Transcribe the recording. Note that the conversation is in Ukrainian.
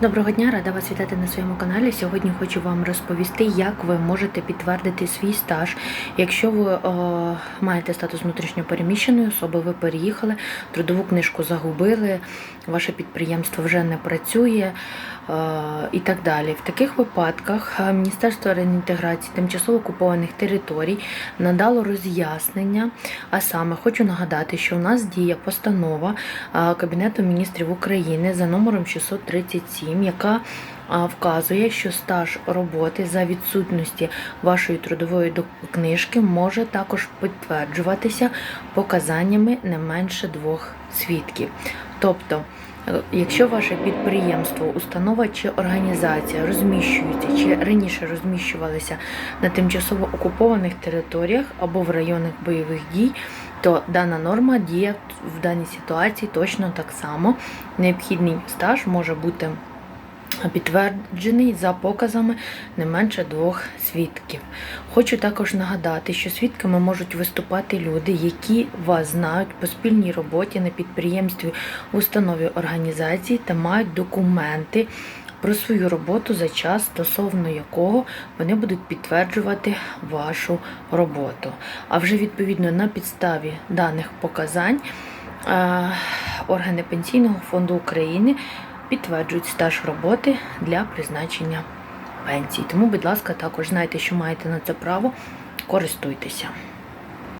Доброго дня, рада вас вітати на своєму каналі. Сьогодні хочу вам розповісти, як ви можете підтвердити свій стаж. Якщо ви е, маєте статус внутрішньопереміщеної особи, ви переїхали, трудову книжку загубили, ваше підприємство вже не працює е, і так далі. В таких випадках е, Міністерство реінтеграції тимчасово окупованих територій надало роз'яснення. А саме хочу нагадати, що у нас діє постанова Кабінету міністрів України за номером 637, яка вказує, що стаж роботи за відсутності вашої трудової книжки може також підтверджуватися показаннями не менше двох свідків. Тобто, е, якщо ваше підприємство, установа чи організація розміщується чи раніше розміщувалися на тимчасово окупованих територіях або в районах бойових дій, то дана норма діє в даній ситуації точно так само. Необхідний стаж може бути підтверджений за показами не менше двох свідків. Хочу також нагадати, що свідками можуть виступати люди, які вас знають по спільній роботі на підприємстві, установі організації та мають документи. Про свою роботу за час, стосовно якого вони будуть підтверджувати вашу роботу. А вже відповідно на підставі даних показань е, органи Пенсійного фонду України підтверджують стаж роботи для призначення пенсії. Тому, будь ласка, також знайте, що маєте на це право, користуйтеся.